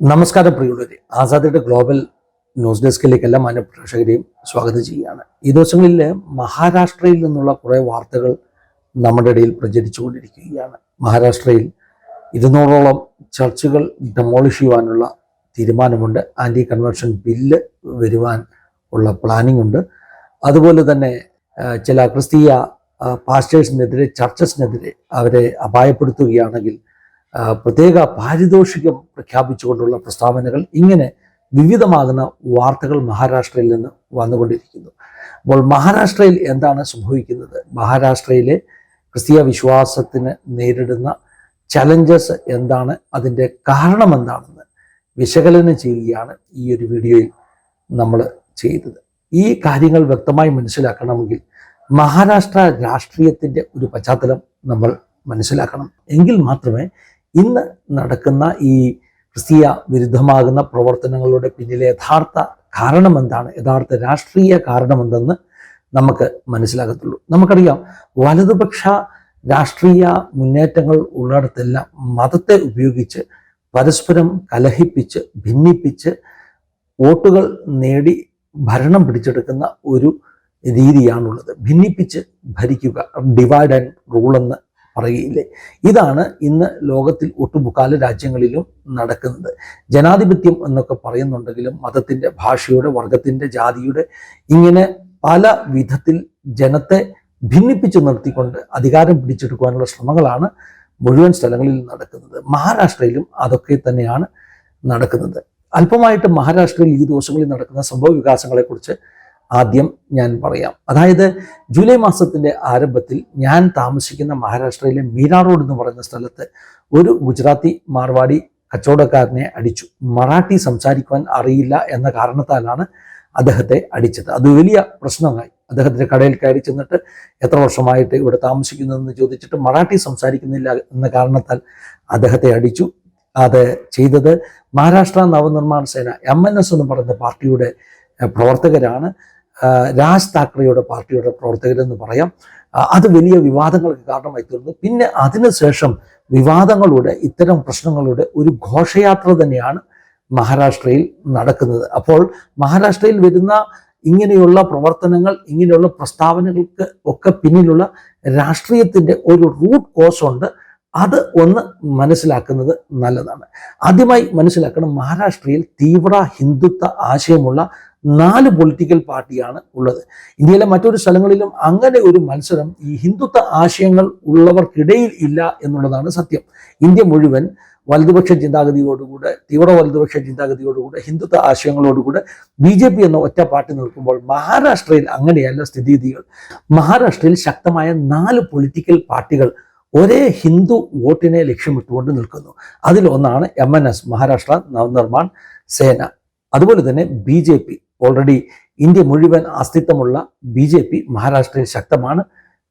നമസ്കാരം പ്രിയുള്ളവരെ ആസാദിയുടെ global news ഡെസ്കിലേക്ക് എല്ലാ മാന്യ പ്രേക്ഷകരെയും സ്വാഗതം ചെയ്യുകയാണ്. ഈ ദിവസങ്ങളിൽ മഹാരാഷ്ട്രയിൽ നിന്നുള്ള കുറേ വാർത്തകൾ നമ്മുടെ ഇടയിൽ പ്രചരിച്ചുകൊണ്ടിരിക്കുകയാണ്. മഹാരാഷ്ട്രയിൽ ഇരുന്നൂറോളം ചർച്ചുകൾ ഡെമോളിഷ് ചെയ്യുവാനുള്ള തീരുമാനമുണ്ട്. ആന്റി കൺവെൻഷൻ ബില്ല് വരുവാൻ ഉള്ള പ്ലാനിംഗ് ഉണ്ട്. അതുപോലെ തന്നെ ചില ക്രിസ്തീയ പാസ്റ്റേഴ്സിനെതിരെ ചർച്ചസിനെതിരെ അവരെ അപായപ്പെടുത്തുകയാണെങ്കിൽ പ്രത്യേക പാരിതോഷികം പ്രഖ്യാപിച്ചുകൊണ്ടുള്ള പ്രസ്താവനകൾ ഇങ്ങനെ വിവിധമാകുന്ന വാർത്തകൾ മഹാരാഷ്ട്രയിൽ നിന്ന് വന്നുകൊണ്ടിരിക്കുന്നു. അപ്പോൾ മഹാരാഷ്ട്രയിൽ എന്താണ് സംഭവിക്കുന്നത്? മഹാരാഷ്ട്രയിലെ ക്രിസ്തീയ വിശ്വാസത്തിന് നേരിടുന്ന ചലഞ്ചസ് എന്താണ്? അതിന്റെ കാരണം എന്താണെന്ന് വിശകലനം ചെയ്യുകയാണ് ഈ ഒരു വീഡിയോയിൽ നമ്മൾ ചെയ്തത്. ഈ കാര്യങ്ങൾ വ്യക്തമായി മനസ്സിലാക്കണമെങ്കിൽ മഹാരാഷ്ട്ര രാഷ്ട്രീയത്തിന്റെ ഒരു പശ്ചാത്തലം നമ്മൾ മനസ്സിലാക്കണം. എങ്കിൽ മാത്രമേ ഇന്ന് നടക്കുന്ന ഈ ക്രിസ്തീയ വിരുദ്ധമാകുന്ന പ്രവർത്തനങ്ങളുടെ പിന്നിലെ യഥാർത്ഥ കാരണം എന്താണ്? യഥാർത്ഥ രാഷ്ട്രീയ കാരണമെന്തെന്ന് നമുക്ക് മനസ്സിലാകത്തുള്ളൂ. നമുക്കറിയാം വലതുപക്ഷ രാഷ്ട്രീയ മുന്നേറ്റങ്ങൾ ഉള്ളിടത്തെല്ലാം മതത്തെ ഉപയോഗിച്ച് പരസ്പരം കലഹിപ്പിച്ച് ഭിന്നിപ്പിച്ച് വോട്ടുകൾ നേടി ഭരണം പിടിച്ചെടുക്കുന്ന ഒരു രീതിയാണുള്ളത്. ഭിന്നിപ്പിച്ച് ഭരിക്കുക ഡിവൈഡ് ആൻഡ് റൂൾ എന്ന് പറയുകയില്ലേ? ഇതാണ് ഇന്ന് ലോകത്തിൽ ഒട്ടുമുക്കാൽ രാജ്യങ്ങളിലും നടക്കുന്നത്. ജനാധിപത്യം എന്നൊക്കെ പറയുന്നുണ്ടെങ്കിലും മതത്തിന്റെ ഭാഷയുടെ വർഗത്തിന്റെ ജാതിയുടെ ഇങ്ങനെ പല വിധത്തിൽ ജനത്തെ ഭിന്നിപ്പിച്ചു നിർത്തിക്കൊണ്ട് അധികാരം പിടിച്ചെടുക്കുവാനുള്ള ശ്രമങ്ങളാണ് മുഴുവൻ സ്ഥലങ്ങളിൽ നടക്കുന്നത്. മഹാരാഷ്ട്രയിലും അതൊക്കെ തന്നെയാണ് നടക്കുന്നത്. അല്പമായിട്ട് മഹാരാഷ്ട്രയിൽ ഈ ദിവസങ്ങളിൽ നടക്കുന്ന സംഭവ വികാസങ്ങളെക്കുറിച്ച് ആദ്യം ഞാൻ പറയാം. അതായത് ജൂലൈ മാസത്തിന്റെ ആരംഭത്തിൽ ഞാൻ താമസിക്കുന്ന മഹാരാഷ്ട്രയിലെ മീനാ റോഡ് എന്ന് പറയുന്ന സ്ഥലത്ത് ഒരു ഗുജറാത്തി മാർവാടി കച്ചവടക്കാരനെ അടിച്ചു. മറാഠി സംസാരിക്കുവാൻ അറിയില്ല എന്ന കാരണത്താലാണ് അദ്ദേഹത്തെ അടിച്ചത്. അത് വലിയ പ്രശ്നമായി. അദ്ദേഹത്തിന്റെ കടയിൽ കയറി ചെന്നിട്ട് എത്ര വർഷമായിട്ട് ഇവിടെ താമസിക്കുന്നതെന്ന് ചോദിച്ചിട്ട് മറാഠി സംസാരിക്കുന്നില്ല എന്ന കാരണത്താൽ അദ്ദേഹത്തെ അടിച്ചു. അത് ചെയ്തത് മഹാരാഷ്ട്ര നവനിർമ്മാണ സേന എം എൻ എസ് എന്ന് പറയുന്ന പാർട്ടിയുടെ പ്രവർത്തകരാണ്. രാജ് താക്കറെയുടെ പാർട്ടിയുടെ പ്രവർത്തകരെന്ന് പറയാം. അത് വലിയ വിവാദങ്ങൾക്ക് കാരണമായി തീർന്നു. പിന്നെ അതിനുശേഷം വിവാദങ്ങളുടെ ഇത്തരം പ്രശ്നങ്ങളുടെ ഒരു ഘോഷയാത്ര തന്നെയാണ് മഹാരാഷ്ട്രയിൽ നടക്കുന്നത്. അപ്പോൾ മഹാരാഷ്ട്രയിൽ വരുന്ന ഇങ്ങനെയുള്ള പ്രവർത്തനങ്ങൾ ഇങ്ങനെയുള്ള പ്രസ്താവനകൾക്ക് ഒക്കെ പിന്നിലുള്ള രാഷ്ട്രീയത്തിന്റെ ഒരു റൂട്ട് കോസ് ഉണ്ട്. അത് ഒന്ന് മനസ്സിലാക്കുന്നത് നല്ലതാണ്. ആദ്യമായി മനസ്സിലാക്കണം മഹാരാഷ്ട്രയിൽ തീവ്ര ഹിന്ദുത്വ ആശയമുള്ള നാല് പൊളിറ്റിക്കൽ പാർട്ടിയാണ് ഉള്ളത്. ഇന്ത്യയിലെ മറ്റൊരു സ്ഥലങ്ങളിലും അങ്ങനെ ഒരു മത്സരം ഈ ഹിന്ദുത്വ ആശയങ്ങൾ ഉള്ളവർക്കിടയിൽ ഇല്ല എന്നുള്ളതാണ് സത്യം. ഇന്ത്യ മുഴുവൻ വലതുപക്ഷ ചിന്താഗതിയോടുകൂടെ തീവ്ര വലതുപക്ഷ ചിന്താഗതിയോടുകൂടെ ഹിന്ദുത്വ ആശയങ്ങളോടുകൂടെ ബി ജെ പി എന്ന ഒറ്റ പാർട്ടി നിൽക്കുമ്പോൾ മഹാരാഷ്ട്രയിൽ അങ്ങനെയല്ല സ്ഥിതിഗതികൾ. മഹാരാഷ്ട്രയിൽ ശക്തമായ നാല് പൊളിറ്റിക്കൽ പാർട്ടികൾ ഒരേ ഹിന്ദു വോട്ടിനെ ലക്ഷ്യമിട്ടുകൊണ്ട് നിൽക്കുന്നു. അതിലൊന്നാണ് M N S Maharashtra Navnirman Sena. അതുപോലെ തന്നെ B J P. Already India മുഴുവൻ അസ്തിത്വമുള്ള ബി ജെ പി മഹാരാഷ്ട്രയിൽ ശക്തമാണ്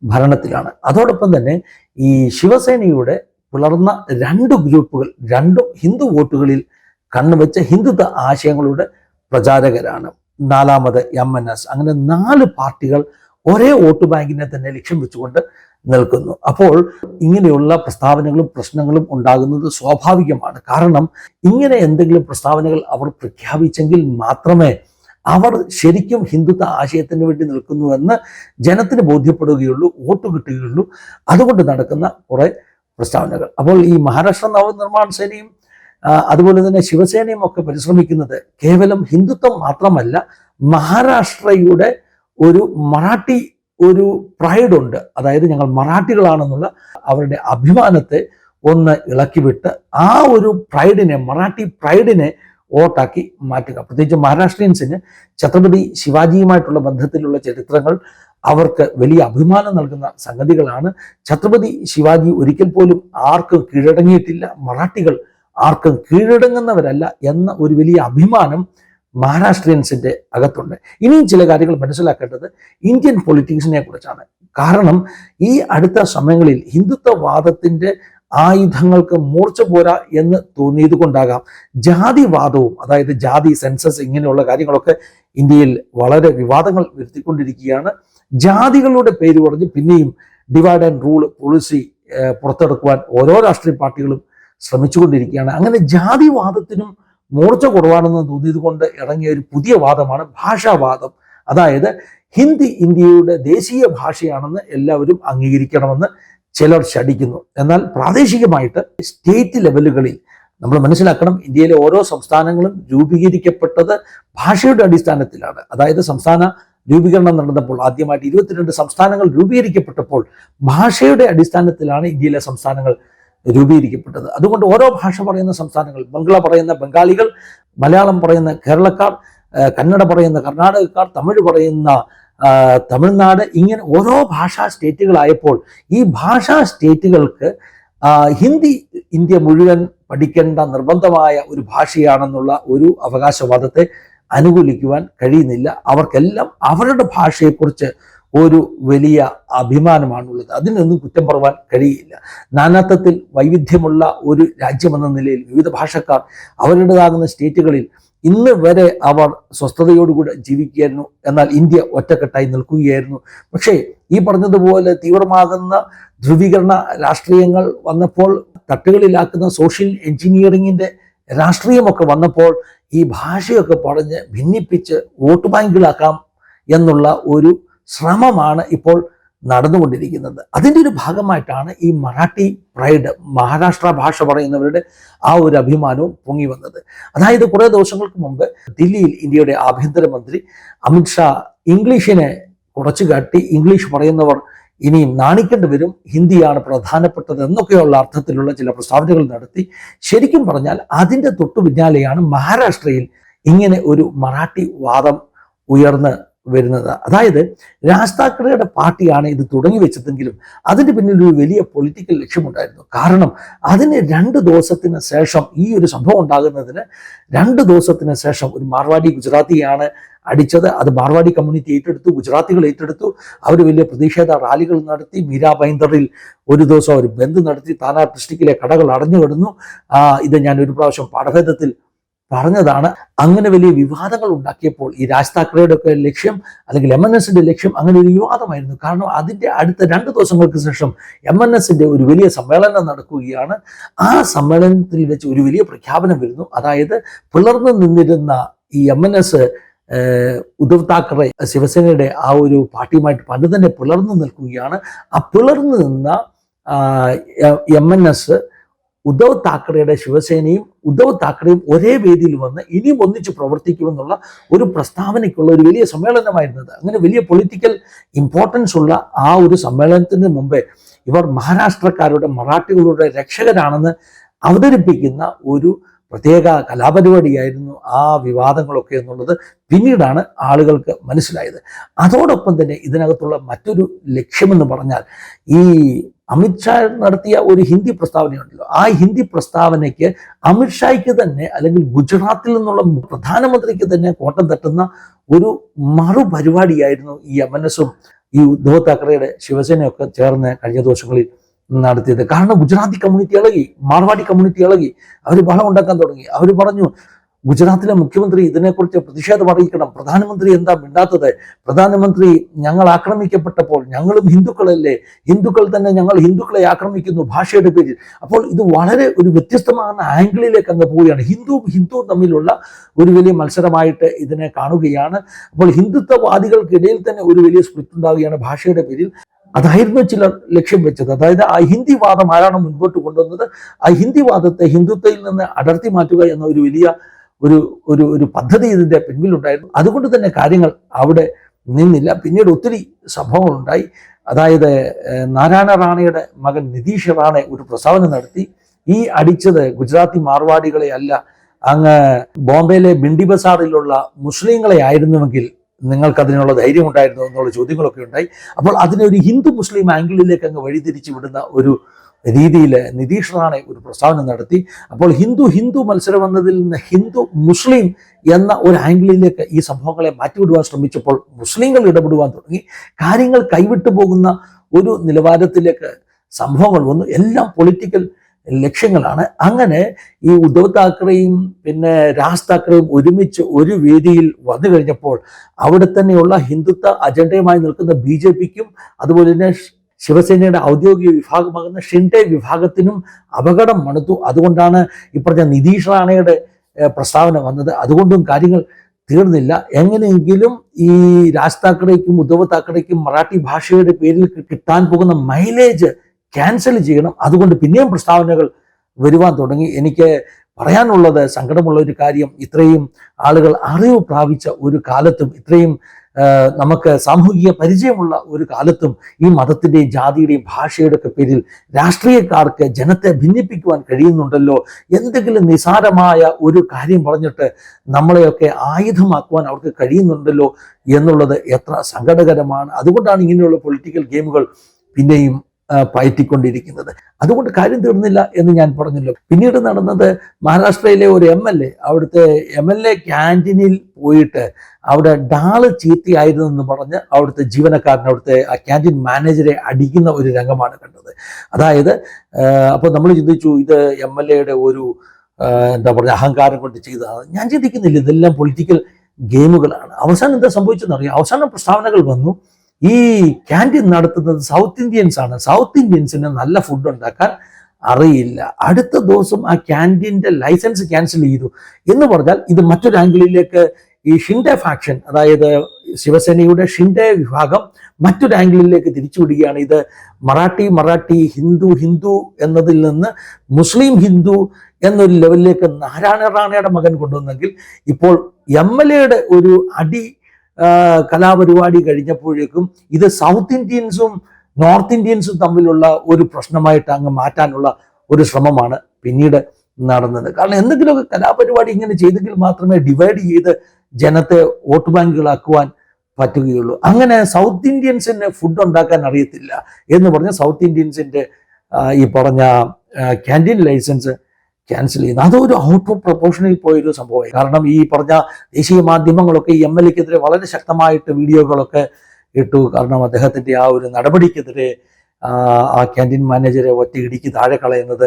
ഭരണത്തിലാണ്. അതോടൊപ്പം തന്നെ ഈ ശിവസേനയുടെ പിളർന്ന രണ്ട് ഗ്രൂപ്പുകൾ രണ്ടും ഹിന്ദു വോട്ടുകളിൽ കണ്ണുവെച്ച ഹിന്ദുത്വ ആശയങ്ങളുടെ പ്രചാരകരാണ്. നാലാമത് എം എൻ എസ് അങ്ങനെ നാല് പാർട്ടികൾ ഒരേ വോട്ട് ബാങ്കിനെ തന്നെ ലക്ഷ്യം വെച്ചുകൊണ്ട് നിൽക്കുന്നു. അപ്പോൾ ഇങ്ങനെയുള്ള പ്രസ്താവനകളും പ്രശ്നങ്ങളും ഉണ്ടാകുന്നത് സ്വാഭാവികമാണ്. കാരണം ഇങ്ങനെ എന്തെങ്കിലും പ്രസ്താവനകൾ അവർ പ്രഖ്യാപിച്ചെങ്കിൽ മാത്രമേ അവർ ശരിക്കും ഹിന്ദുത്വ ആശയത്തിന് വേണ്ടി നിൽക്കുന്നുവെന്ന് ജനത്തിന് ബോധ്യപ്പെടുകയുള്ളൂ വോട്ട് കിട്ടുകയുള്ളൂ. അതുകൊണ്ട് നടക്കുന്ന കുറേ പ്രസ്താവനകൾ. അപ്പോൾ ഈ മഹാരാഷ്ട്ര നവനിർമ്മാണ സേനയും അതുപോലെ തന്നെ ശിവസേനയും ഒക്കെ പരിശ്രമിക്കുന്നത് കേവലം ഹിന്ദുത്വം മാത്രമല്ല മഹാരാഷ്ട്രയുടെ ഒരു മറാഠി ഒരു പ്രൈഡ് ഉണ്ട് അതായത് ഞങ്ങൾ മറാഠികളാണെന്നുള്ള അവരുടെ അഭിമാനത്തെ ഒന്ന് ഇളക്കിവിട്ട് ആ ഒരു പ്രൈഡിനെ മറാഠി പ്രൈഡിനെ വോട്ടാക്കി മാറ്റുക. പ്രത്യേകിച്ച് മഹാരാഷ്ട്രീയൻസിന് ഛത്രപതി ശിവാജിയുമായിട്ടുള്ള ബന്ധത്തിലുള്ള ചരിത്രങ്ങൾ അവർക്ക് വലിയ അഭിമാനം നൽകുന്ന സംഗതികളാണ്. ഛത്രപതി ശിവാജി ഒരിക്കൽ പോലും ആർക്കും കീഴടങ്ങിയിട്ടില്ല. മറാഠികൾ ആർക്കും കീഴടങ്ങുന്നവരല്ല എന്ന ഒരു വലിയ അഭിമാനം മഹാരാഷ്ട്രീയൻസിന്റെ അകത്തുണ്ട്. ഇനിയും ചില കാര്യങ്ങൾ മനസ്സിലാക്കേണ്ടത് ഇന്ത്യൻ പൊളിറ്റിക്സിനെ കുറിച്ചാണ്. കാരണം ഈ അടുത്ത സമയങ്ങളിൽ ഹിന്ദുത്വവാദത്തിന്റെ ആയുധങ്ങൾക്ക് മൂർച്ച പോരാ എന്ന് തോന്നിയത് കൊണ്ടാകാം ജാതിവാദവും അതായത് ജാതി സെൻസസ് ഇങ്ങനെയുള്ള കാര്യങ്ങളൊക്കെ ഇന്ത്യയിൽ വളരെ വിവാദങ്ങൾ വരുത്തിക്കൊണ്ടിരിക്കുകയാണ്. ജാതികളുടെ പേര് പറഞ്ഞ് പിന്നെയും ഡിവൈഡ് ആൻഡ് റൂൾ പോളിസി പുറത്തെടുക്കുവാൻ ഓരോ രാഷ്ട്രീയ പാർട്ടികളും ശ്രമിച്ചുകൊണ്ടിരിക്കുകയാണ്. അങ്ങനെ ജാതിവാദത്തിനും മൂർച്ച കുറവാണെന്ന് തോന്നിയത് കൊണ്ട് ഇറങ്ങിയ ഒരു പുതിയ വാദമാണ് ഭാഷാവാദം. അതായത് ഹിന്ദി ഇന്ത്യയുടെ ദേശീയ ഭാഷയാണെന്ന് എല്ലാവരും അംഗീകരിക്കണമെന്ന് ചിലർ ശടിക്കുന്നു എന്നാൽ പ്രാദേശികമായിട്ട് സ്റ്റേറ്റ് ലെവലുകളിൽ നമ്മൾ മനസ്സിലാക്കണം ഇന്ത്യയിലെ ഓരോ സംസ്ഥാനങ്ങളും രൂപീകരിക്കപ്പെട്ടത് ഭാഷയുടെ അടിസ്ഥാനത്തിലാണ്. അതായത് സംസ്ഥാന രൂപീകരണം നടന്നപ്പോൾ ആദ്യമായിട്ട് ഇരുപത്തിരണ്ട് സംസ്ഥാനങ്ങൾ രൂപീകരിക്കപ്പെട്ടപ്പോൾ ഭാഷയുടെ അടിസ്ഥാനത്തിലാണ് ഇന്ത്യയിലെ സംസ്ഥാനങ്ങൾ രൂപീകരിക്കപ്പെട്ടത്. അതുകൊണ്ട് ഓരോ ഭാഷ പറയുന്ന സംസ്ഥാനങ്ങൾ ബംഗ്ല പറയുന്ന ബംഗാളികൾ മലയാളം പറയുന്ന കേരളക്കാർ കന്നഡ പറയുന്ന കർണാടകക്കാർ തമിഴ് പറയുന്ന തമിഴ്നാട് ഇങ്ങനെ ഓരോ ഭാഷാ സ്റ്റേറ്റുകളായപ്പോൾ ഈ ഭാഷാ സ്റ്റേറ്റുകൾക്ക് ഹിന്ദി ഇന്ത്യ മുഴുവൻ പഠിക്കേണ്ട നിർബന്ധമായ ഒരു ഭാഷയാണെന്നുള്ള ഒരു അവകാശവാദത്തെ അനുകൂലിക്കുവാൻ കഴിയുന്നില്ല. അവർക്കെല്ലാം അവരുടെ ഭാഷയെക്കുറിച്ച് ഒരു വലിയ അഭിമാനമാണുള്ളത്. അതിനൊന്നും കുറ്റം പറവാൻ കഴിയില്ല. നാനാത്വത്തിൽ വൈവിധ്യമുള്ള ഒരു രാജ്യമെന്ന നിലയിൽ വിവിധ ഭാഷക്കാർ അവരുടേതാകുന്ന സ്റ്റേറ്റുകളിൽ ഇന്ന് വരെ അവർ സ്വസ്ഥതയോടുകൂടി ജീവിക്കുകയായിരുന്നു. എന്നാൽ ഇന്ത്യ ഒറ്റക്കെട്ടായി നിൽക്കുകയായിരുന്നു. പക്ഷേ ഈ പറഞ്ഞതുപോലെ തീവ്രമാകുന്ന ധ്രുവീകരണ രാഷ്ട്രീയങ്ങൾ വന്നപ്പോൾ തട്ടുകളിലാക്കുന്ന സോഷ്യൽ എഞ്ചിനീയറിങ്ങിന്റെ രാഷ്ട്രീയമൊക്കെ വന്നപ്പോൾ ഈ ഭാഷയൊക്കെ പറഞ്ഞ് ഭിന്നിപ്പിച്ച് വോട്ട് ബാങ്കുകളാക്കാം എന്നുള്ള ഒരു ശ്രമമാണ് ഇപ്പോൾ നടന്നുകൊണ്ടിരിക്കുന്നത്. അതിന്റെ ഒരു ഭാഗമായിട്ടാണ് ഈ മറാഠി പ്രൈഡ് മഹാരാഷ്ട്ര ഭാഷ പറയുന്നവരുടെ ആ ഒരു അഭിമാനവും പൊങ്ങി വന്നത്. അതായത് കുറേ ദിവസങ്ങൾക്ക് മുമ്പ് ദില്ലിയിൽ ഇന്ത്യയുടെ ആഭ്യന്തരമന്ത്രി അമിത്ഷാ ഇംഗ്ലീഷിനെ കുറച്ചു കാട്ടി ഇംഗ്ലീഷ് പറയുന്നവർ ഇനിയും നാണിക്കേണ്ടി വരും ഹിന്ദിയാണ് പ്രധാനപ്പെട്ടത് എന്നൊക്കെയുള്ള അർത്ഥത്തിലുള്ള ചില പ്രസ്താവനകൾ നടത്തി. ശരിക്കും പറഞ്ഞാൽ അതിന്റെ തൊട്ടു പിന്നാലെയാണ് മഹാരാഷ്ട്രയിൽ ഇങ്ങനെ ഒരു മറാഠി വാദം ഉയർന്ന് വരുന്നത്. അതായത് രാജ് താക്കറെയുടെ പാർട്ടിയാണ് ഇത് തുടങ്ങി വെച്ചതെങ്കിലും അതിന് പിന്നിൽ ഒരു വലിയ പൊളിറ്റിക്കൽ ലക്ഷ്യമുണ്ടായിരുന്നു. കാരണം അതിന് രണ്ട് ദിവസത്തിന് ശേഷം ഈ ഒരു സംഭവം ഉണ്ടാകുന്നതിന് രണ്ട് ദിവസത്തിന് ശേഷം ഒരു മാർവാടി ഗുജറാത്തിയാണ് അടിച്ചത്. അത് മാർവാടി കമ്മ്യൂണിറ്റി ഏറ്റെടുത്തു ഗുജറാത്തികൾ ഏറ്റെടുത്തു. അവർ വലിയ പ്രതിഷേധ റാലികൾ നടത്തി മീരാ ബൈന്ദറിൽ ഒരു ദിവസം അവർ ബന്ദ് നടത്തി താനാർ ഡിസ്ട്രിക്റ്റിലെ കടകൾ അടഞ്ഞു കിടന്നു. ഇത് ഞാൻ ഒരു പ്രാവശ്യം പാഠഭേദത്തിൽ പറഞ്ഞതാണ്. അങ്ങനെ വലിയ വിവാദങ്ങൾ ഉണ്ടാക്കിയപ്പോൾ ഈ രാജ് താക്കറെയുടെ ഒക്കെ ലക്ഷ്യം അല്ലെങ്കിൽ എം എൻ എസിന്റെ ലക്ഷ്യം അങ്ങനെ ഒരു വിവാദമായിരുന്നു. കാരണം അതിന്റെ അടുത്ത രണ്ട് ദിവസങ്ങൾക്ക് ശേഷം എം എൻ എസിന്റെ ഒരു വലിയ സമ്മേളനം നടക്കുകയാണ്. ആ സമ്മേളനത്തിൽ വെച്ച് ഒരു വലിയ പ്രഖ്യാപനം വരുന്നു. അതായത് പിളർന്നു നിന്നിരുന്ന ഈ M N S Uddhav Thackeray ശിവസേനയുടെ ആ ഒരു പാർട്ടിയുമായിട്ട് പണ്ട് തന്നെ പിളർന്നു നിൽക്കുകയാണ്. ആ പിളർന്നു നിന്ന എം എൻ എസ് ഉദ്ധവ് താക്കറെയുടെ ശിവസേനയും ഉദ്ധവ് താക്കറെയും ഒരേ വേദിയിൽ വന്ന് ഇനിയും ഒന്നിച്ച് പ്രവർത്തിക്കുമെന്നുള്ള ഒരു പ്രസ്താവനയ്ക്കുള്ള ഒരു വലിയ സമ്മേളനമായിരുന്നത്. അങ്ങനെ വലിയ പൊളിറ്റിക്കൽ ഇമ്പോർട്ടൻസ് ഉള്ള ആ ഒരു സമ്മേളനത്തിന് മുമ്പേ ഇവർ മഹാരാഷ്ട്രക്കാരുടെ മറാഠികളുടെ രക്ഷകരാണെന്ന് അവതരിപ്പിക്കുന്ന ഒരു പ്രത്യേക കലാപരിപാടിയായിരുന്നു ആ വിവാദങ്ങളൊക്കെ എന്നുള്ളത് പിന്നീടാണ് ആളുകൾക്ക് മനസ്സിലായത്. അതോടൊപ്പം തന്നെ ഇതിനകത്തുള്ള മറ്റൊരു ലക്ഷ്യമെന്ന് പറഞ്ഞാൽ ഈ അമിത്ഷാ നടത്തിയ ഒരു ഹിന്ദി പ്രസ്താവനയുണ്ടല്ലോ. ആ ഹിന്ദി പ്രസ്താവനയ്ക്ക് അമിത്ഷായ്ക്ക് തന്നെ അല്ലെങ്കിൽ ഗുജറാത്തിൽ നിന്നുള്ള പ്രധാനമന്ത്രിക്ക് തന്നെ കോട്ടം തട്ടുന്ന ഒരു മറുപരിപാടിയായിരുന്നു ഈ എംഎൻഎസും ഈ ഉദ്ധവ് താക്കറെയുടെ ശിവസേനയൊക്കെ ചേർന്ന് കഴിഞ്ഞ ദിവസങ്ങളിൽ നടത്തിയത്. കാരണം ഗുജറാത്തി കമ്മ്യൂണിറ്റി ഇളകി മാർവാടി കമ്മ്യൂണിറ്റി ഇളകി. അവർ ബഹളം ഉണ്ടാക്കാൻ തുടങ്ങി. അവർ പറഞ്ഞു ഗുജറാത്തിലെ മുഖ്യമന്ത്രി ഇതിനെക്കുറിച്ച് പ്രതിഷേധം അറിയിക്കണം. പ്രധാനമന്ത്രി എന്താ മിണ്ടാത്തത്? പ്രധാനമന്ത്രി ഞങ്ങൾ ആക്രമിക്കപ്പെട്ടപ്പോൾ ഞങ്ങളും ഹിന്ദുക്കളല്ലേ? ഹിന്ദുക്കൾ തന്നെ ഞങ്ങൾ ഹിന്ദുക്കളെ ആക്രമിക്കുന്നു ഭാഷയുടെ പേരിൽ. അപ്പോൾ ഇത് വളരെ ഒരു വ്യത്യസ്തമാകുന്ന ആംഗിളിലേക്ക് അങ്ങ് പോവുകയാണ്. ഹിന്ദുവും ഹിന്ദുവും തമ്മിലുള്ള ഒരു വലിയ മത്സരമായിട്ട് ഇതിനെ കാണുകയാണ്. അപ്പോൾ ഹിന്ദുത്വവാദികൾക്കിടയിൽ തന്നെ ഒരു വലിയ സ്പ്ലിറ്റ് ഉണ്ടാവുകയാണ് ഭാഷയുടെ പേരിൽ. അതായിരുന്നു ചിലർ ലക്ഷ്യം വെച്ചത്. അതായത് ആ ഹിന്ദി വാദം ആരാണ് മുൻപോട്ട് കൊണ്ടുവന്നത്? ആ ഹിന്ദി വാദത്തെ ഹിന്ദുത്വയിൽ നിന്ന് അടർത്തി മാറ്റുക എന്ന ഒരു വലിയ ഒരു ഒരു ഒരു പദ്ധതി ഇതിന്റെ പിൻപിലുണ്ടായിരുന്നു. അതുകൊണ്ട് തന്നെ കാര്യങ്ങൾ അവിടെ നിന്നില്ല. പിന്നീട് ഒത്തിരി സംഭവങ്ങളുണ്ടായി. അതായത് നാരായണ റാണയുടെ മകൻ നിതീഷ് റാണെ ഒരു പ്രസ്താവന നടത്തി. ഈ അടിച്ചത് ഗുജറാത്തി മാർവാടികളെ അല്ല അങ്ങ് ബോംബെയിലെ ബിണ്ടി ബസാറിലുള്ള മുസ്ലിങ്ങളെ ആയിരുന്നുവെങ്കിൽ നിങ്ങൾക്ക് അതിനുള്ള ധൈര്യം ഉണ്ടായിരുന്നു എന്നുള്ള ചോദ്യങ്ങളൊക്കെ ഉണ്ടായി. അപ്പോൾ അതിനെ ഒരു ഹിന്ദു മുസ്ലിം ആംഗിളിലേക്ക് അങ്ങ് വഴിതിരിച്ചു വിടുന്ന ഒരു രീതിയിൽ നിതീഷ് റാണെ ഒരു പ്രസ്താവന നടത്തി. അപ്പോൾ ഹിന്ദു ഹിന്ദു മത്സരം വന്നതിൽ നിന്ന് ഹിന്ദു മുസ്ലിം എന്ന ഒരു ആംഗിളിലേക്ക് ഈ സംഭവങ്ങളെ മാറ്റിവിടുവാൻ ശ്രമിച്ചപ്പോൾ മുസ്ലിങ്ങൾ ഇടപെടുവാൻ തുടങ്ങി. കാര്യങ്ങൾ കൈവിട്ടു പോകുന്ന ഒരു നിലവാരത്തിലേക്ക് സംഭവങ്ങൾ വന്നു. എല്ലാം പൊളിറ്റിക്കൽ ലക്ഷ്യങ്ങളാണ്. അങ്ങനെ ഈ ഉദ്ധവ് താക്കറെയും പിന്നെ രാജ് താക്കറെയും ഒരുമിച്ച് ഒരു വേദിയിൽ വന്നു കഴിഞ്ഞപ്പോൾ അവിടെ തന്നെയുള്ള ഹിന്ദുത്വ അജണ്ടയുമായി നിൽക്കുന്ന ബി ജെ പിക്കും അതുപോലെ തന്നെ ശിവസേനയുടെ ഔദ്യോഗിക വിഭാഗമാകുന്ന ഷിൻഡെ വിഭാഗത്തിനും അപകടം മണുത്തു. അതുകൊണ്ടാണ് ഇപ്പറഞ്ഞ പറഞ്ഞ നിതീഷ് റാണയുടെ പ്രസ്താവന വന്നത്. അതുകൊണ്ടും കാര്യങ്ങൾ തീർന്നില്ല. എങ്ങനെയെങ്കിലും ഈ രാജ് താക്കറേക്കും ഉദ്ധവ് താക്കറേക്കും മറാഠി ഭാഷയുടെ പേരിൽ കിട്ടാൻ പോകുന്ന മൈലേജ് ക്യാൻസൽ ചെയ്യണം. അതുകൊണ്ട് പിന്നെയും പ്രസ്താവനകൾ വരുവാൻ തുടങ്ങി. എനിക്ക് പറയാനുള്ളത് സങ്കടമുള്ള ഒരു കാര്യം ഇത്രയും ആളുകൾ അറിവ് പ്രാപിച്ച ഒരു കാലത്തും ഇത്രയും നമുക്ക് സാമൂഹിക പരിചയമുള്ള ഒരു കാലത്തും ഈ മതത്തിന്റെയും ജാതിയുടെയും ഭാഷയുടെ ഒക്കെ പേരിൽ രാഷ്ട്രീയക്കാർക്ക് ജനത്തെ ഭിന്നിപ്പിക്കുവാൻ കഴിയുന്നുണ്ടല്ലോ? എന്തെങ്കിലും നിസാരമായ ഒരു കാര്യം പറഞ്ഞിട്ട് നമ്മളെയൊക്കെ ആയുധമാക്കുവാൻ അവർക്ക് കഴിയുന്നുണ്ടല്ലോ എന്നുള്ളത് എത്ര സങ്കടകരമാണ്. അതുകൊണ്ടാണ് ഇങ്ങനെയുള്ള പൊളിറ്റിക്കൽ ഗെയിമുകൾ പിന്നെയും പയറ്റിക്കൊണ്ടിരിക്കുന്നത്. അതുകൊണ്ട് കാര്യം തീർന്നില്ല എന്ന് ഞാൻ പറഞ്ഞല്ലോ. പിന്നീട് നടന്നത് മഹാരാഷ്ട്രയിലെ ഒരു എം എൽ എ അവിടുത്തെ എം എൽ എ ക്യാന്റീനിൽ പോയിട്ട് അവിടെ ഡാൾ ചീത്തയായിരുന്നു എന്ന് പറഞ്ഞ് അവിടുത്തെ ജീവനക്കാരൻ അവിടുത്തെ ആ ക്യാന്റീൻ മാനേജരെ അടിക്കുന്ന ഒരു രംഗമാണ് കണ്ടത്. അതായത് അപ്പോൾ നമ്മൾ ചിന്തിച്ചു ഇത് എം എൽ എയുടെ ഒരു എന്താ പറയുക അഹങ്കാരം കൊണ്ട് ചെയ്തതാണ്. ഞാൻ ചിന്തിക്കുന്നില്ല ഇതെല്ലാം പൊളിറ്റിക്കൽ ഗെയിമുകളാണ് അവസാനം എന്താ സംഭവിച്ചെന്നറിയാം അവസാനം പ്രസ്താവനകൾ വന്നു. ഈ ക്യാന്റീൻ നടത്തുന്നത് സൗത്ത് ഇന്ത്യൻസ് ആണ്. സൗത്ത് ഇന്ത്യൻസിന് നല്ല ഫുഡ് ഉണ്ടാക്കാൻ അറിയില്ല. അടുത്ത ദിവസം ആ ക്യാന്റീന്റെ ലൈസൻസ് ക്യാൻസൽ ചെയ്തു. എന്ന് പറഞ്ഞാൽ ഇത് മറ്റൊരു ആംഗിളിലേക്ക് ഈ ഷിൻഡെ ഫാക്ഷൻ അതായത് ശിവസേനയുടെ ഷിൻഡെ വിഭാഗം മറ്റൊരു ആംഗിളിലേക്ക് തിരിച്ചുവിടുകയാണ്. ഇത് മറാഠി മറാഠി ഹിന്ദു ഹിന്ദു എന്നതിൽ നിന്ന് മുസ്ലിം ഹിന്ദു എന്നൊരു ലെവലിലേക്ക് നാരായണ റാണയുടെ മകൻ കൊണ്ടുവന്നെങ്കിൽ ഇപ്പോൾ എം എൽ എയുടെ ഒരു അടി കലാപരിപാടി കഴിഞ്ഞപ്പോഴേക്കും ഇത് സൗത്ത് ഇന്ത്യൻസും നോർത്ത് ഇന്ത്യൻസും തമ്മിലുള്ള ഒരു പ്രശ്നമായിട്ട് അങ്ങ് മാറ്റാനുള്ള ഒരു ശ്രമമാണ് പിന്നീട് നടന്നത്. കാരണം എന്തെങ്കിലുമൊക്കെ കലാപരിപാടി ഇങ്ങനെ ചെയ്തെങ്കിൽ മാത്രമേ ഡിവൈഡ് ചെയ്ത് ജനത്തെ വോട്ട് ബാങ്കുകളാക്കുവാൻ പറ്റുകയുള്ളൂ. അങ്ങനെ സൗത്ത് ഇന്ത്യൻസിന് ഫുഡ് ഉണ്ടാക്കാൻ അറിയത്തില്ല എന്ന് പറഞ്ഞ് സൗത്ത് ഇന്ത്യൻസിന്റെ ഈ പറഞ്ഞ ക്യാന്റീൻ ലൈസൻസ് ക്യാൻസൽ ചെയ്യുന്നത് അതൊരു ഔട്ട് ഓഫ് പ്രൊപ്പോർഷനിൽ പോയൊരു സംഭവമായി. കാരണം ഈ പറഞ്ഞ ദേശീയ മാധ്യമങ്ങളൊക്കെ ഈ എം എൽ എക്കെതിരെ വളരെ ശക്തമായിട്ട് വീഡിയോകളൊക്കെ ഇട്ടു. കാരണം അദ്ദേഹത്തിന്റെ ആ ഒരു നടപടിക്കെതിരെ ആ, ക്യാന്റീൻ മാനേജരെ ഒറ്റ ഇടിക്ക് താഴെ കളയുന്നത്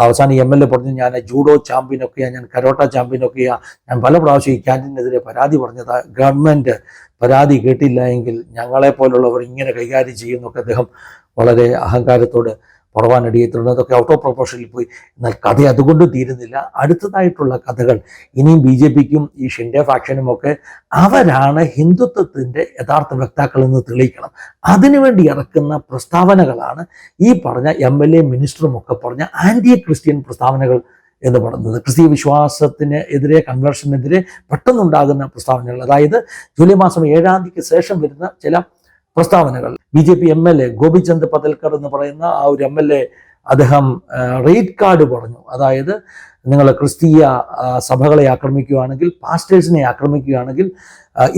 അവസാനം എം എൽ എ പറഞ്ഞു ഞാൻ ജൂഡോ ചാമ്പ്യനൊക്കെയാണ് ഞാൻ കരോട്ട ചാമ്പ്യനൊക്കെയാണ് ഞാൻ പല പ്രാവശ്യം ഈ ക്യാന്റീനെതിരെ പരാതി പറഞ്ഞത്. ഗവൺമെന്റ് പരാതി കേട്ടില്ല എങ്കിൽ ഞങ്ങളെപ്പോലുള്ളവർ ഇങ്ങനെ കൈകാര്യം ചെയ്യുന്നൊക്കെ അദ്ദേഹം വളരെ അഹങ്കാരത്തോട് പുറവാനടിയെത്തുന്നത് അതൊക്കെ ഔട്ട് ഓഫ് പ്രൊഫഷനിൽ പോയി. എന്നാൽ കഥ അതുകൊണ്ട് തീരുന്നില്ല. അടുത്തതായിട്ടുള്ള കഥകൾ. ഇനിയും ബി ജെ പിക്കും ഈ ഷിൻഡെ ഫാക്ഷനും ഒക്കെ അവരാണ് ഹിന്ദുത്വത്തിന്റെ യഥാർത്ഥ വക്താക്കൾ എന്ന് തെളിയിക്കണം. അതിനുവേണ്ടി ഇറക്കുന്ന പ്രസ്താവനകളാണ് ഈ പറഞ്ഞ എം എൽ എ മിനിസ്റ്ററും ഒക്കെ പറഞ്ഞ ആന്റി ക്രിസ്ത്യൻ പ്രസ്താവനകൾ എന്ന് പറയുന്നത്. ക്രിസ്തീയ വിശ്വാസത്തിന് എതിരെ കൺവേർഷനെതിരെ പെട്ടെന്നുണ്ടാകുന്ന പ്രസ്താവനകൾ. അതായത് ജൂലൈ മാസം ഏഴാം തീയതിക്ക് ശേഷം വരുന്ന ചില പ്രസ്താവനകൾ. B J P M L A Gopichand Padalkar എന്ന് പറയുന്ന ആ ഒരു എം എൽ എ അദ്ദേഹം റേറ്റ് കാർഡ് പറഞ്ഞു. അതായത് നിങ്ങൾ ക്രിസ്തീയ സഭകളെ ആക്രമിക്കുകയാണെങ്കിൽ പാസ്റ്റേഴ്സിനെ ആക്രമിക്കുകയാണെങ്കിൽ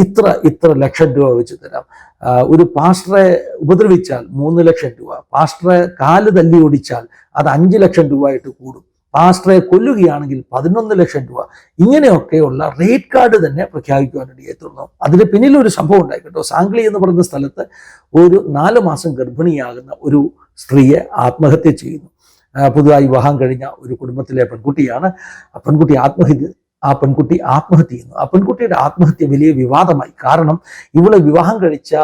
ഇത്ര ഇത്ര ലക്ഷം രൂപ വെച്ച് തരാം. ഒരു പാസ്റ്ററെ ഉപദ്രവിച്ചാൽ മൂന്ന് ലക്ഷം രൂപ പാസ്റ്ററെ കാൽ തല്ലി ഓടിച്ചാൽ അത് അഞ്ച് ലക്ഷം രൂപ ആയിട്ട് കൂടും. പാസ്റ്ററെ കൊല്ലുകയാണെങ്കിൽ പതിനൊന്ന് ലക്ഷം രൂപ. ഇങ്ങനെയൊക്കെയുള്ള റേറ്റ് കാർഡ് തന്നെ പ്രഖ്യാപിക്കുവാനിടയായി തീർന്നു അതിന് പിന്നിൽ ഒരു സംഭവം ഉണ്ടായി കേട്ടോ. സാംഗ്ലി എന്ന് പറയുന്ന സ്ഥലത്ത് ഒരു നാല് മാസം ഗർഭിണിയാകുന്ന ഒരു സ്ത്രീയെ ആത്മഹത്യ ചെയ്യുന്നു. പുതുതായി വിവാഹം കഴിഞ്ഞ ഒരു കുടുംബത്തിലെ പെൺകുട്ടിയാണ്. ആ പെൺകുട്ടി ആത്മഹത്യ ആ പെൺകുട്ടി ആത്മഹത്യ ചെയ്യുന്നു. ആ പെൺകുട്ടിയുടെ ആത്മഹത്യ വലിയ വിവാദമായി. കാരണം ഇവളെ വിവാഹം കഴിച്ച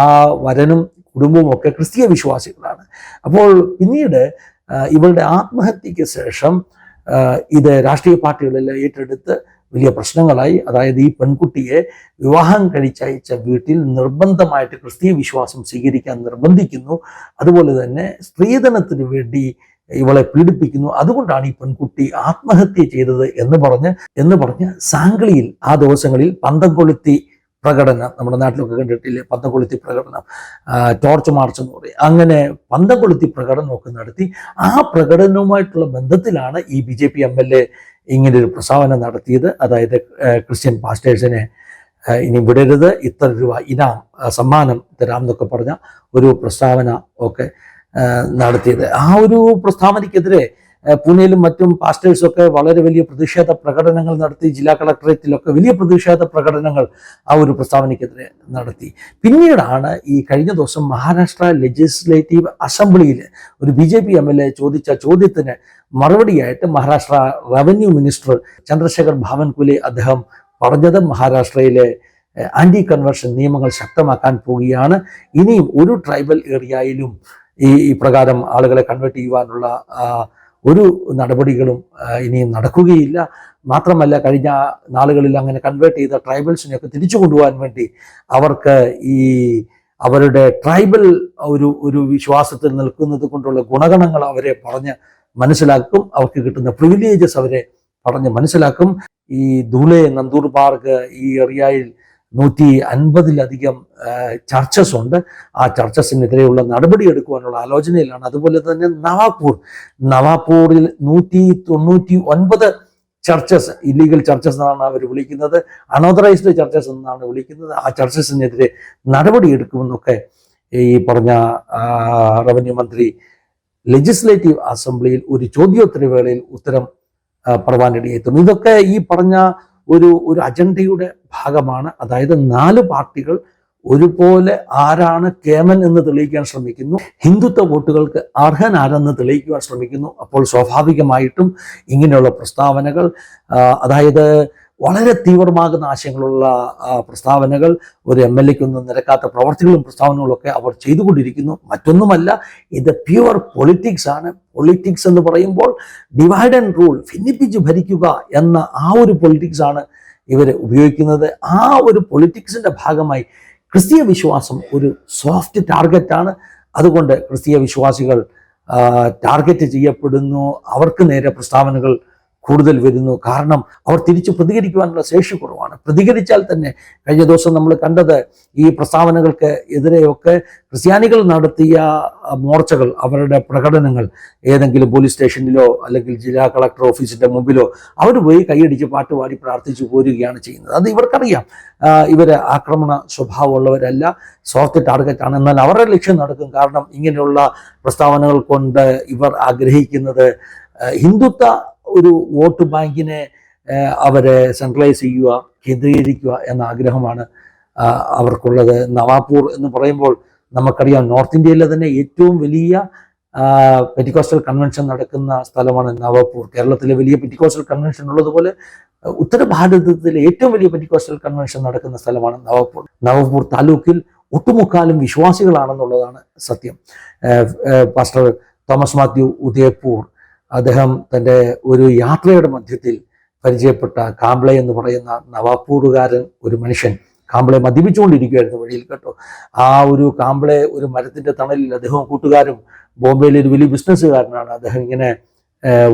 ആ വരനും കുടുംബവും ഒക്കെ ക്രിസ്തീയ വിശ്വാസികളാണ്. അപ്പോൾ പിന്നീട് ഇവളുടെ ആത്മഹത്യക്ക് ശേഷം ഇത് രാഷ്ട്രീയ പാർട്ടികളെല്ലാം ഏറ്റെടുത്ത് വലിയ പ്രശ്നങ്ങളായി. അതായത് ഈ പെൺകുട്ടിയെ വിവാഹം കഴിച്ചയച്ച വീട്ടിൽ നിർബന്ധമായിട്ട് ക്രിസ്തീയ വിശ്വാസം സ്വീകരിക്കാൻ നിർബന്ധിക്കുന്നു. അതുപോലെ തന്നെ സ്ത്രീധനത്തിന് വേണ്ടി ഇവളെ പീഡിപ്പിക്കുന്നു. അതുകൊണ്ടാണ് ഈ പെൺകുട്ടി ആത്മഹത്യ ചെയ്തത് എന്ന് പറഞ്ഞ് എന്ന് പറഞ്ഞ് സാംഗ്ലിയിൽ ആ ദിവസങ്ങളിൽ പന്തം കൊളുത്തി പ്രകടനം നമ്മുടെ നാട്ടിലൊക്കെ കണ്ടിട്ടില്ലേ? പന്തം കൊളുത്തി പ്രകടനം ടോർച്ച് മാർച്ച് എന്ന് പറയും. അങ്ങനെ പന്തം കൊളുത്തി പ്രകടനമൊക്കെ നടത്തി. ആ പ്രകടനവുമായിട്ടുള്ള ബന്ധത്തിലാണ് ഈ B J P M L A ഇങ്ങനെ ഒരു പ്രസ്താവന നടത്തിയത്. അതായത് ക്രിസ്ത്യൻ പാസ്റ്റേഴ്സിനെ ഇനി വിടരുത് ഇത്ര രൂപ ഇനാം സമ്മാനം തരാം എന്നൊക്കെ പറഞ്ഞ ഒരു പ്രസ്താവന ഒക്കെ നടത്തിയത്. ആ ഒരു പ്രസ്താവനയ്ക്കെതിരെ പൂനെയിലും മറ്റും പാസ്റ്റേഴ്സും ഒക്കെ വളരെ വലിയ പ്രതിഷേധ പ്രകടനങ്ങൾ നടത്തി ജില്ലാ കളക്ടറേറ്റിലൊക്കെ വലിയ പ്രതിഷേധ പ്രകടനങ്ങൾ ആ ഒരു പ്രസ്താവനയ്ക്കെതിരെ നടത്തി. പിന്നീടാണ് ഈ കഴിഞ്ഞ ദിവസം മഹാരാഷ്ട്ര ലെജിസ്ലേറ്റീവ് അസംബ്ലിയിൽ ഒരു B J P M L A ചോദിച്ച ചോദ്യത്തിന് മറുപടിയായിട്ട് മഹാരാഷ്ട്ര റവന്യൂ മിനിസ്റ്റർ ചന്ദ്രശേഖർ ഭാവൻകുലെ അദ്ദേഹം പറഞ്ഞത് മഹാരാഷ്ട്രയിലെ ആന്റി കൺവെർഷൻ നിയമങ്ങൾ ശക്തമാക്കാൻ പോവുകയാണ്. ഇനിയും ഒരു ട്രൈബൽ ഏരിയയിലും ഈ ഇപ്രകാരം ആളുകളെ കൺവേർട്ട് ചെയ്യുവാനുള്ള ഒരു നടപടികളും ഇനിയും നടക്കുകയില്ല. മാത്രമല്ല കഴിഞ്ഞ നാളുകളിൽ അങ്ങനെ കൺവേർട്ട് ചെയ്ത ട്രൈബൽസിനെയൊക്കെ തിരിച്ചു കൊണ്ടുപോകാൻ വേണ്ടി അവർക്ക് ഈ അവരുടെ ട്രൈബൽ ഒരു ഒരു വിശ്വാസത്തിൽ നിൽക്കുന്നത് കൊണ്ടുള്ള ഗുണഗണങ്ങൾ അവരെ പറഞ്ഞ് മനസ്സിലാക്കും. അവർക്ക് കിട്ടുന്ന പ്രിവിലേജസ് അവരെ പറഞ്ഞ് മനസ്സിലാക്കും. ഈ ധൂലെ നന്ദൂർബാർഗ് ഈ ഏറിയയിൽ നൂറ്റി അൻപതിലധികം ചർച്ചസ് ഉണ്ട്. ആ ചർച്ചസിനെതിരെയുള്ള നടപടി എടുക്കുവാനുള്ള ആലോചനയിലാണ്. അതുപോലെ തന്നെ നവാപൂർ നവാപൂരിൽ നൂറ്റി തൊണ്ണൂറ്റി ഒൻപത് ചർച്ചസ് ഇല്ലീഗൽ ചർച്ചസ് എന്നാണ് അവർ വിളിക്കുന്നത്. അൺഓതറൈസ്ഡ് ചർച്ചസ് എന്നാണ് വിളിക്കുന്നത്. ആ ചർച്ചസിനെതിരെ നടപടി എടുക്കുമെന്നൊക്കെ ഈ പറഞ്ഞ റവന്യൂ മന്ത്രി ലെജിസ്ലേറ്റീവ് അസംബ്ലിയിൽ ഒരു ചോദ്യോത്തരവേളയിൽ ഉത്തരം പറവാനിടയെത്തുന്നു ഇതൊക്കെ ഈ പറഞ്ഞ ഒരു ഒരു അജണ്ടയുടെ ഭാഗമാണ്. അതായത് നാല് പാർട്ടികൾ ഒരുപോലെ ആരാണ് കേമൻ എന്ന് തെളിയിക്കാൻ ശ്രമിക്കുന്നു. ഹിന്ദുത്വ വോട്ടുകൾക്ക് അർഹനാരെന്ന് തെളിയിക്കുവാൻ ശ്രമിക്കുന്നു. അപ്പോൾ സ്വാഭാവികമായിട്ടും ഇങ്ങനെയുള്ള പ്രസ്താവനകൾ അതായത് വളരെ തീവ്രമാകുന്ന ആശയങ്ങളുള്ള പ്രസ്താവനകൾ ഒരു എം എൽ എക്കൊന്നും നിരക്കാത്ത പ്രവർത്തികളും പ്രസ്താവനകളൊക്കെ അവർ ചെയ്തുകൊണ്ടിരിക്കുന്നു. മറ്റൊന്നുമല്ല ഇത് പ്യുവർ പൊളിറ്റിക്സ് ആണ്. പൊളിറ്റിക്സ് എന്ന് പറയുമ്പോൾ ഡിവൈഡ് ആൻഡ് റൂൾ ഭിന്നിപ്പിച്ച് ഭരിക്കുക എന്ന ആ ഒരു പൊളിറ്റിക്സ് ആണ് ഇവർ ഉപയോഗിക്കുന്നത്. ആ ഒരു പൊളിറ്റിക്സിന്റെ ഭാഗമായി ക്രിസ്തീയ വിശ്വാസം ഒരു സോഫ്റ്റ് ടാർഗറ്റാണ് അതുകൊണ്ട് ക്രിസ്തീയ വിശ്വാസികൾ ടാർഗറ്റ് ചെയ്യപ്പെടുന്നു. അവർക്ക് നേരെ പ്രസ്താവനകൾ കൂടുതൽ വരുന്നു. കാരണം അവർ തിരിച്ചു പ്രതികരിക്കുവാനുള്ള ശേഷി കുറവാണ്. പ്രതികരിച്ചാൽ തന്നെ കഴിഞ്ഞ ദിവസം നമ്മൾ കണ്ടത് ഈ പ്രസ്താവനകൾക്ക് എതിരെയൊക്കെ ക്രിസ്ത്യാനികൾ നടത്തിയ മോർച്ചകൾ അവരുടെ പ്രകടനങ്ങൾ ഏതെങ്കിലും പോലീസ് സ്റ്റേഷനിലോ അല്ലെങ്കിൽ ജില്ലാ കളക്ടർ ഓഫീസിന്റെ മുമ്പിലോ അവർ പോയി കൈയടിച്ച് പാട്ടുപാടി പ്രാർത്ഥിച്ചു പോരുകയാണ് ചെയ്യുന്നത്. അത് ഇവർക്കറിയാം. ഇവർ ആക്രമണ സ്വഭാവമുള്ളവരല്ല സോഫ്റ്റ് ടാർഗറ്റ് ആണ് എന്നാൽ അവരുടെ ലക്ഷ്യം നടക്കും. കാരണം ഇങ്ങനെയുള്ള പ്രസ്താവനകൾ കൊണ്ട് ഇവർ ആഗ്രഹിക്കുന്നത് ഹിന്ദുത്വ ഒരു വോട്ട് ബാങ്കിനെ അവരെ സെൻട്രലൈസ് ചെയ്യുക കേന്ദ്രീകരിക്കുക എന്ന ആഗ്രഹമാണ് അവർക്കുള്ളത്. നവാപൂർ എന്ന് പറയുമ്പോൾ നമുക്കറിയാം നോർത്ത് ഇന്ത്യയിലെ തന്നെ ഏറ്റവും വലിയ പെറ്റിക്കോസ്റ്റൽ കൺവെൻഷൻ നടക്കുന്ന സ്ഥലമാണ് നവാപൂർ. കേരളത്തിലെ വലിയ പെറ്റിക്കോസ്റ്റൽ കൺവെൻഷൻ ഉള്ളതുപോലെ ഉത്തര ഭാരതത്തിലെ ഏറ്റവും വലിയ പെറ്റിക്കോസ്റ്റൽ കൺവെൻഷൻ നടക്കുന്ന സ്ഥലമാണ് നവാപൂർ. നവാപൂർ താലൂക്കിൽ ഒട്ടുമുക്കാലും വിശ്വാസികളാണെന്നുള്ളതാണ് സത്യം. പാസ്റ്റർ തോമസ് മാത്യു ഉദയപൂർ അദ്ദേഹം തന്റെ ഒരു യാത്രയുടെ മധ്യത്തിൽ പരിചയപ്പെട്ട കാംബ്ലെ എന്ന് പറയുന്ന നവാപൂറുകാരൻ ഒരു മനുഷ്യൻ കാമ്പിളെ മദ്യപിച്ചുകൊണ്ടിരിക്കുകയായിരുന്നു വഴിയിൽ കേട്ടോ. ആ ഒരു കാമ്പിളെ ഒരു മരത്തിന്റെ തണലിൽ അദ്ദേഹവും കൂട്ടുകാരും ബോംബെയിലെ ഒരു വലിയ ബിസിനസ്സുകാരനാണ്. അദ്ദേഹം ഇങ്ങനെ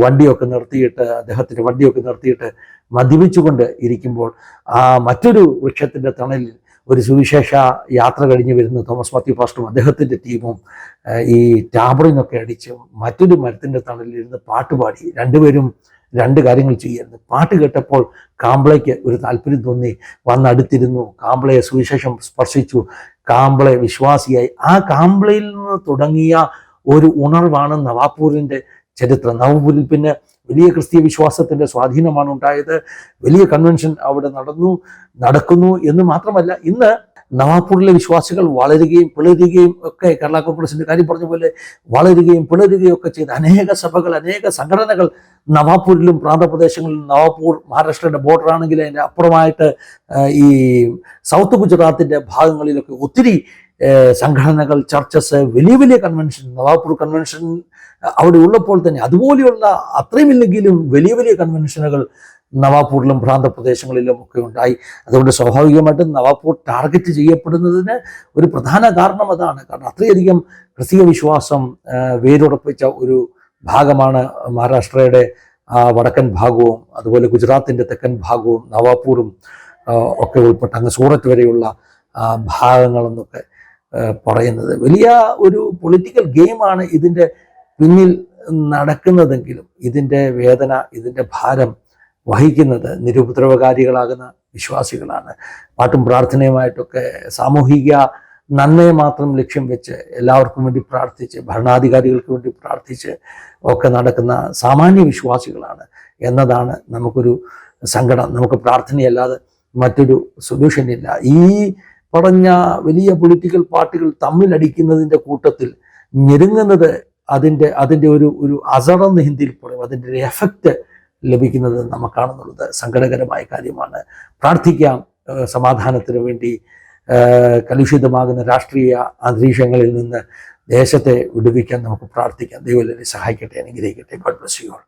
വണ്ടിയൊക്കെ നിർത്തിയിട്ട് അദ്ദേഹത്തിന്റെ വണ്ടിയൊക്കെ നിർത്തിയിട്ട് മദ്യപിച്ചുകൊണ്ട് ഇരിക്കുമ്പോൾ ആ മറ്റൊരു വൃക്ഷത്തിന്റെ തണലിൽ ഒരു സുവിശേഷ യാത്ര കഴിഞ്ഞ് വരുന്ന തോമസ് മാത്യു ഫാസ്റ്റും അദ്ദേഹത്തിന്റെ ടീമും ഈ ടാബറിനൊക്കെ അടിച്ച് മറ്റൊരു മരത്തിന്റെ തണലിൽ ഇരുന്ന് പാട്ടുപാടി രണ്ടുപേരും രണ്ട് കാര്യങ്ങൾ ചെയ്യായിരുന്നു പാട്ട് കേട്ടപ്പോൾ കാമ്പിളയ്ക്ക് ഒരു താല്പര്യം തോന്നി. വന്നടുത്തിരുന്നു. കാമ്പിളയെ സുവിശേഷം സ്പർശിച്ചു. കാമ്പിളെ വിശ്വാസിയായി. ആ കാമ്പിളയിൽ നിന്ന് തുടങ്ങിയ ഒരു ഉണർവാണ് നവാപൂരിന്റെ ചരിത്രം. നവാപൂരിൽ പിന്നെ വലിയ ക്രിസ്തീയ വിശ്വാസത്തിന്റെ സ്വാധീനമാണ് ഉണ്ടായത്. വലിയ കൺവെൻഷൻ അവിടെ നടന്നു നടക്കുന്നു എന്ന് മാത്രമല്ല ഇന്ന് നവാപൂരിലെ വിശ്വാസികൾ വളരുകയും പിളരുകയും ഒക്കെ കേരള കോൺഗ്രസിന്റെ കാര്യം പറഞ്ഞ പോലെ വളരുകയും പിളരുകയും ഒക്കെ ചെയ്ത് അനേക സഭകൾ അനേക സംഘടനകൾ നവാപൂരിലും പ്രാന്തപ്രദേശങ്ങളിലും നവാപൂർ മഹാരാഷ്ട്രയുടെ ബോർഡർ ആണെങ്കിൽ അതിന്റെ അപ്പുറമായിട്ട് ഈ സൗത്ത് ഗുജറാത്തിന്റെ ഭാഗങ്ങളിലൊക്കെ ഒത്തിരി സംഘടനകൾ ചർച്ചസ് വലിയ വലിയ കൺവെൻഷൻ നവാപൂർ കൺവെൻഷൻ അവിടെ ഉള്ളപ്പോൾ തന്നെ അതുപോലെയുള്ള അത്രയും ഇല്ലെങ്കിലും വലിയ വലിയ കൺവെൻഷനുകൾ നവാപൂരിലും പ്രാന്തപ്രദേശങ്ങളിലും ഒക്കെ ഉണ്ടായി. അതുകൊണ്ട് സ്വാഭാവികമായിട്ടും നവാപൂർ ടാർഗറ്റ് ചെയ്യപ്പെടുന്നതിന് ഒരു പ്രധാന കാരണം അതാണ്. കാരണം അത്രയധികം ക്രിസ്തീയ വിശ്വാസം വേരുറപ്പിച്ച ഒരു ഭാഗമാണ് മഹാരാഷ്ട്രയുടെ വടക്കൻ ഭാഗവും അതുപോലെ ഗുജറാത്തിന്റെ തെക്കൻ ഭാഗവും നവാപൂറും ഒക്കെ ഉൾപ്പെട്ട അങ്ങ് സൂറത്ത് വരെയുള്ള ഭാഗങ്ങളെന്നൊക്കെ പറയുന്നത്. വലിയ ഒരു പൊളിറ്റിക്കൽ ഗെയിമാണ് ഇതിന്റെ പിന്നിൽ നടക്കുന്നതെങ്കിലും ഇതിന്റെ വേദന ഇതിന്റെ ഭാരം വഹിക്കുന്നത് നിരുപദ്രവകാരികളാകുന്ന വിശ്വാസികളാണ്. പാട്ടും പ്രാർത്ഥനയുമായിട്ടൊക്കെ സാമൂഹിക നന്മയെ മാത്രം ലക്ഷ്യം വെച്ച് എല്ലാവർക്കും വേണ്ടി പ്രാർത്ഥിച്ച് ഭരണാധികാരികൾക്ക് വേണ്ടി പ്രാർത്ഥിച്ച് ഒക്കെ നടക്കുന്ന സാമാന്യ വിശ്വാസികളാണ് എന്നതാണ് നമുക്കൊരു സങ്കടം. നമുക്ക് പ്രാർത്ഥനയല്ലാതെ മറ്റൊരു സൊല്യൂഷൻ ഇല്ല. ഈ പറഞ്ഞ വലിയ പൊളിറ്റിക്കൽ പാർട്ടികൾ തമ്മിലടിക്കുന്നതിന്റെ കൂട്ടത്തിൽ ഞെരുങ്ങുന്നത് അതിന്റെ അതിന്റെ ഒരു ഒരു അസറെന്ന് ഹിന്ദിയിൽ പറയും. അതിന്റെ ഒരു എഫക്റ്റ് ലഭിക്കുന്നത് നമുക്കാണെന്നുള്ളത് സങ്കടകരമായ കാര്യമാണ്. പ്രാർത്ഥിക്കാം സമാധാനത്തിന് വേണ്ടി കലുഷിതമാകുന്ന രാഷ്ട്രീയ അന്തരീക്ഷങ്ങളിൽ നിന്ന് ദേശത്തെ വിടുവിക്കാൻ നമുക്ക് പ്രാർത്ഥിക്കാം. ദൈവം സഹായിക്കട്ടെ അനുഗ്രഹിക്കട്ടെ. God bless you